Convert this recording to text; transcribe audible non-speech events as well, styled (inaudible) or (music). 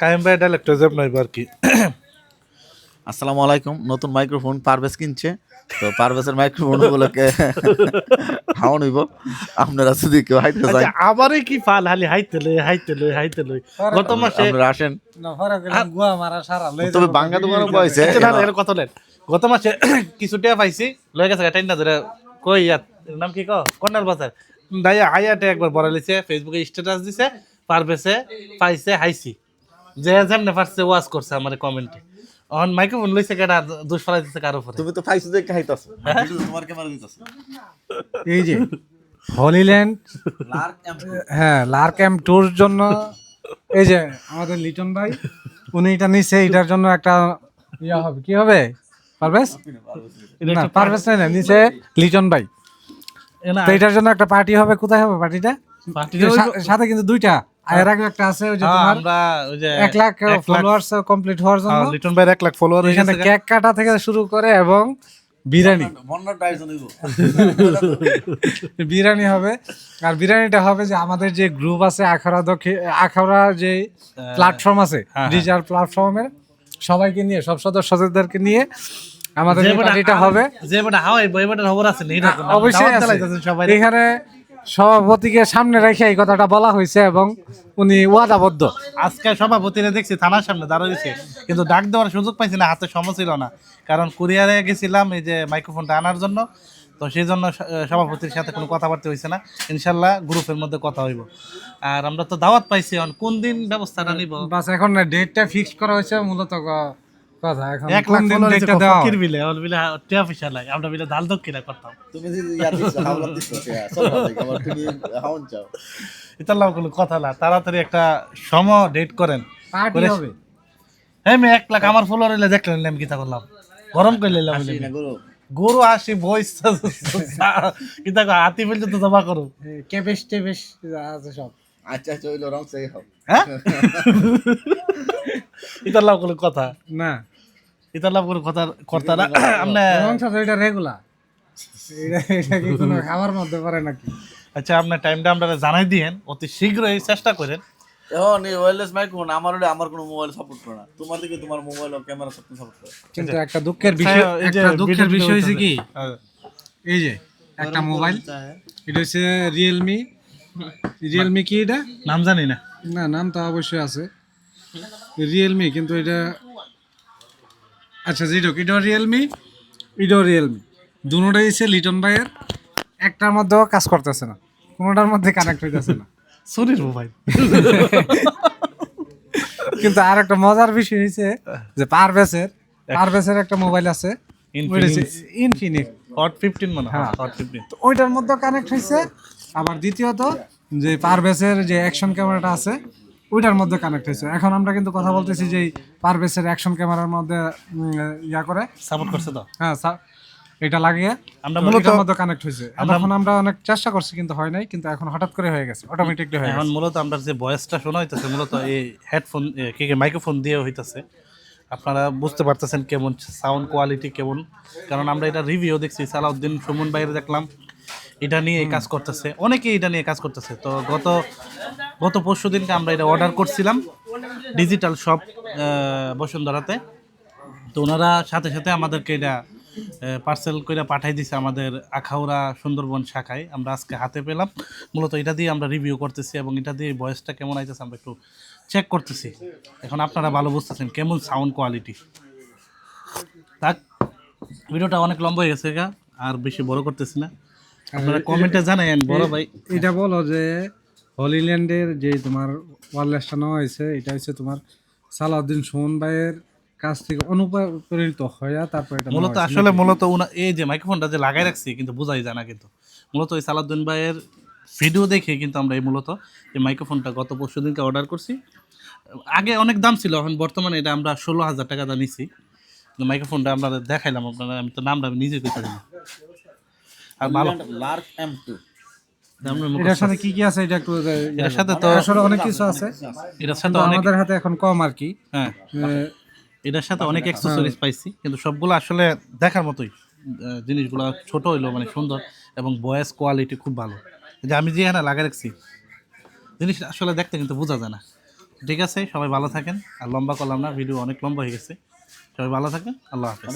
কায়েম ভাই যাবে না এবার কি। আসসালামু আলাইকুম। নতুন মাইক্রোফোন পারভেজ কিনছে। তো পারভেজের মাইক্রোফোন গুলোকে হাওয়া নিব আপনারা যদি কেউ হাইতে আচ্ছা চান আমারই কি ফাল? হালি হাইতে লই হাইতে লই হাইতে লই। গত মাসে আপনারা আসেন। না ফরা গেলাম গুয়া মারা সারা লই তবে বাঙ্গা দোকানে পাইছে না, না, এর কথা লেন গত মাসে (coughs) কিছু টাকা পাইছি লয়ে গেছে ধরে কই ইয়াত? নাম কি ক কর্নাল বাজার। দাইয়া হাইয়াটে একবার বড় লিছে ফেসবুকে স্ট্যাটাস দিছে পারবেছে পাইছে হাইছি। যে যেমনে পারছে ওয়াজ করছে আমার কমেন্টে অন মাইক্রোফোন লইছে কেডা দোষ ফেলাই দিছে কারও উপরে? তুমি তো পাইছো যে খাইতাছো। তোমার ক্যামেরা দিতাছো এই যে হলিল্যান্ড হ্যাঁ লার ক্যাম্প ট্যুর জন্য এই যে আমাদের লিটন ভাই উনি এটা নিছে এটার জন্য একটা ইয়া হবে। কি হবে? পারভেজ? না পারভেজ নাই না নিচে লিটন ভাই। তো এটার জন্য একটা পার্টি হবে কোথায় হবে পার্টিটা পার্টিটা সাথে কিন্তু দুইটা। আর আগে একটা আছে ওই যে হ্যাঁ, তোমার ওই যে এক লাখ ফলোয়ার্স কমপ্লিট হওয়ার জন্য। হ্যাঁ, লিটন ভাইয়ের এক লাখ ফলোয়ার এখানে কেক কাটা থেকে শুরু করে এবং বিরিয়ানি। বিরিয়ানি হবে। আর বিরিয়ানিটা হবে যে আমাদের যে গ্রুপ আছে আখাড়া আখাড়া যে প্ল্যাটফর্ম আছে হ্যাঁ, ডিজিটাল প্ল্যাটফর্মের সবাইকে নিয়ে সব সদস্যদেরকে নিয়ে আমাদের পার্টিটা হবে। যে হাওয়াই খবর আছে। অবশ্যই এখানে সভাপতিকে সামনে রেখে এই কথাটা বলা হয়েছে এবং উনি ওয়াদাবদ্ধ। আজকে সভাপতিরা দেখছি থানার সামনে দাঁড়িয়েছে কিন্তু ডাক দেওয়ার সুযোগ পাইছি না হাতে সময় ছিল না। কারণ কুরিয়ারে গেছিলাম এই যে মাইক্রোফোনটা আনার জন্য তো সেই জন্য সভাপতির সাথে কোনো কথাবার্তা হয়েছে না। ইনশাল্লাহ গ্রুপের মধ্যে কথা হইব। আর আমরা তো দাওয়াত পাইছি কোন দিন ব্যবস্থাটা নিব? বাস এখন ডেটটা ফিক্স করা হয়েছে মূলত কথা এখন এক লাখ দিন ফলোয়ার ডেটটা ফকির বিলে ওর বিলে টিয়া পয়সা নাই আমরা বিলে দাল দক্ষিণা করতাম। তুমি যদি ইয়া দিছো হাওলা দিছো চল তুমি হাওন চাও। ইতাল্লাহ কোনো কথা না তাড়াতাড়ি একটা সম ডেট করেন। পার্টি হবে। হ্যাঁ আমি এক লাখ আমার ফলোয়ার হইলে দেখলেন আমি কিতা করলাম? গরম করে নিলাম গরু? গরু আসি বইস কিতা হাতি পর্যন্ত জমা করো কেবেশ টেবেশ আছে সব। আচ্ছা আচ্ছা ওইলো রং চাই খাও। হ্যাঁ? লাভ কথা। না। ইতার লাভ কোনো কথা কর্তা না আপনি এটা রেগুলার এটা এটা কি কোনো (laughs) খাবার মধ্যে পড়ে নাকি? আচ্ছা আপনার টাইমটা আপনারা জানাই দিয়েন অতি শীঘ্রই চেষ্টা করেন। এখন এই ওয়্যারলেস মাইক্রোফোন আমার হলে আমার কোনো মোবাইল সাপোর্ট করে না। তোমার দিকে তোমার মোবাইল ও ক্যামেরা সব সাপোর্ট করে। কিন্তু একটা দুঃখের বিষয় একটা দুঃখের বিষয় কি হ্যাঁ। এই যে একটা মোবাইল এটা হচ্ছে রিয়েলমি রিয়েলমি কি? এটা নাম জানি না না নাম তো অবশ্যই আছে রিয়েলমি কিন্তু এটা আচ্ছা জিরো এটাও রিয়েলমি ইডো রিয়েলমি দুটোটাই হচ্ছে লিটন ভাইয়ের একটার মধ্যেও কাজ করতেছে না কোনোটার মধ্যে কানেক্ট হইতেছে না। (laughs) সুরির মোবাইল (laughs) কিন্তু আর একটা মজার বিষয় হয়েছে যে পারভেসের পারভেসের একটা মোবাইল আছে ইনফিনিক্স হট ফিফটিন মনে হ্যাঁ। হট ফিফটিন তো ওইটার মধ্যে কানেক্ট হয়েছে আবার দ্বিতীয়ত যে পারভেসের যে অ্যাকশন ক্যামেরাটা আছে ওইটার মধ্যে কানেক্ট হয়েছে। এখন আমরা কিন্তু কথা বলতেছি যে পারভেসের অ্যাকশন ক্যামেরার মধ্যে ইয়া করে। সাপোর্ট করছে তো? হ্যাঁ এটা লাগিয়ে। আমরা মূলত- মধ্যে কানেক্ট হয়েছে। এখন আমরা অনেক চেষ্টা করছি কিন্তু হয় নাই কিন্তু এখন হঠাৎ করে হয়ে গেছে অটোমেটিকলি হয়ে এখন মূলত আমরা যে ভয়েসটা শোনা হইতেছে মূলত এই হেডফোন কি কি মাইক্রোফোন দিয়ে হইতেছে। আপনারা বুঝতে পারতেছেন কেমন সাউন্ড কোয়ালিটি কেমন। কারণ আমরা এটা রিভিউ দেখছি সালাউদ্দিন সুমন বাইরে দেখলাম। এটা নিয়ে কাজ করতেছে। অনেকেই এটা নিয়ে কাজ করতেছে। তো গত গত পরশু দিনকে আমরা এটা অর্ডার করছিলাম ডিজিটাল শপ বসুন্ধরাতে। তো ওনারা সাথে সাথে আমাদেরকে এটা পার্সেল করে পাঠাই দিছে আমাদের আখাউড়া সুন্দরবন শাখায়। আমরা আজকে হাতে পেলাম। মূলত এটা দিয়ে আমরা রিভিউ করতেছি এবং এটা দিয়ে ভয়েসটা কেমন আইতেছে আমরা একটু চেক করতেছি। এখন আপনারা ভালো বুঝতেছেন কেমন সাউন্ড কোয়ালিটি তাক ভিডিওটা অনেক লম্বা হয়ে গেছে গা আর বেশি বড় করতেছি না। আপনারা কমেন্টে জানায়েন বড় ভাই। এটা বলো যে হলিল্যান্ডের যে তোমার ওয়ারলেসটা নেওয়া হয়েছে এটা হচ্ছে তোমার সালাউদ্দিন সোহন ভাইয়ের কাছ থেকে অনুপ্রেরিত হয়ে তারপর এটা মূলত আসলে মূলত উনা এই যে মাইক্রোফোনটা যে লাগাই রাখছি কিন্তু বোঝাই যায় না কিন্তু। মূলত এই সালাউদ্দিন ভাইয়ের ভিডিও দেখে কিন্তু আমরা এই মূলত এই মাইক্রোফোনটা গত পরশু দিনকে অর্ডার করছি। আগে অনেক দাম ছিল এখন বর্তমানে এটা আমরা ষোলো হাজার টাকা দা নিছি। মাইক্রোফোনটা আমরা দেখাইলাম আপনারা আমি তো নামটা আমি নিজে কইতে জানি আর ভালো লার্ক এম টু এটার সাথে কি কি আছে এটা একটু এটার সাথে তো আসলে অনেক কিছু আছে। এটার সাথে অনেক আমাদের হাতে এখন কম আর কি। হ্যাঁ। এটার সাথে অনেক অ্যাক্সেসরিজ পাইছি কিন্তু সবগুলো আসলে দেখার মতোই। জিনিসগুলো ছোট হইল মানে সুন্দর এবং ভয়েস কোয়ালিটি খুব ভালো। যে আমি যে এখানে লাগা রাখছি জিনিস আসলে দেখতে কিন্তু বোঝা যায় না। ঠিক আছে সবাই ভালো থাকেন। আর লম্বা করলাম না ভিডিও অনেক লম্বা হয়ে গেছে। সবাই ভালো থাকেন আল্লাহ হাফেজ।